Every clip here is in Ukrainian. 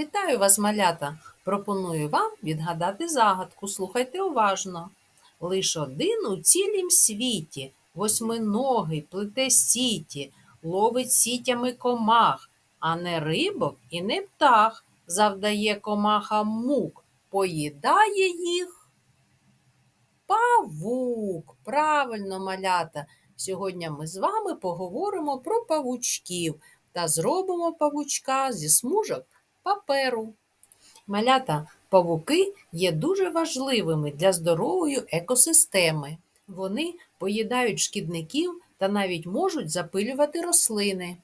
Вітаю вас, малята! Пропоную вам відгадати загадку. Слухайте уважно. Лиш один у цілім світі, восьминогий плете сіті, ловить сітями комах, а не рибок і не птах. Завдає комахам мук, поїдає їх. Павук. Правильно, малята. Сьогодні ми з вами поговоримо про павучків та зробимо павучка зі смужок паперу. Малята, павуки є дуже важливими для здорової екосистеми. Вони поїдають шкідників та навіть можуть запилювати рослини.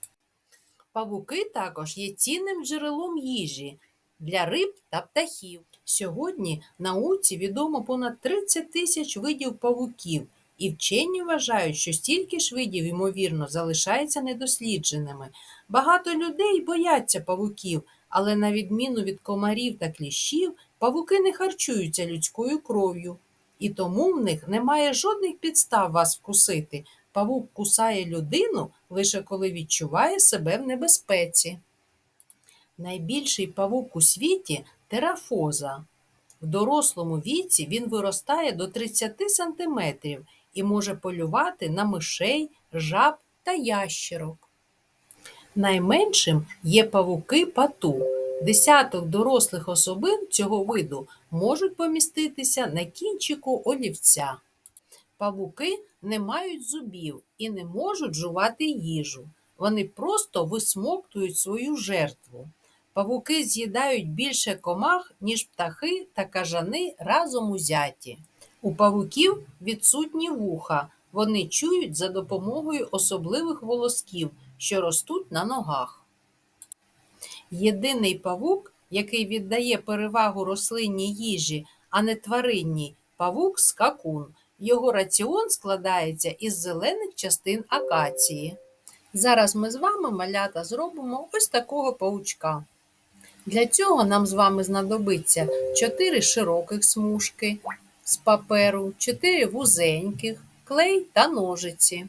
Павуки також є цінним джерелом їжі для риб та птахів. Сьогодні науці відомо понад 30 тисяч видів павуків, і вчені вважають, що стільки ж видів, ймовірно, залишається недослідженими. Багато людей бояться павуків, але на відміну від комарів та кліщів, павуки не харчуються людською кров'ю. І тому в них немає жодних підстав вас вкусити. Павук кусає людину лише коли відчуває себе в небезпеці. Найбільший павук у світі терафоза. В дорослому віці він виростає до 30 см і може полювати на мишей, жаб та ящерок. Найменшим є павуки пату. Десяток дорослих особин цього виду можуть поміститися на кінчику олівця. Павуки не мають зубів і не можуть жувати їжу. Вони просто висмоктують свою жертву. Павуки з'їдають більше комах, ніж птахи та кажани разом узяті. У павуків відсутні вуха. Вони чують за допомогою особливих волосків, що ростуть на ногах. Єдиний павук, який віддає перевагу рослинній їжі, а не тваринній, павук скакун. Його раціон складається із зелених частин акації. Зараз ми з вами, малята, зробимо ось такого паучка. Для цього нам з вами знадобиться 4 широких смужки з паперу, 4 вузеньких, клей та ножиці.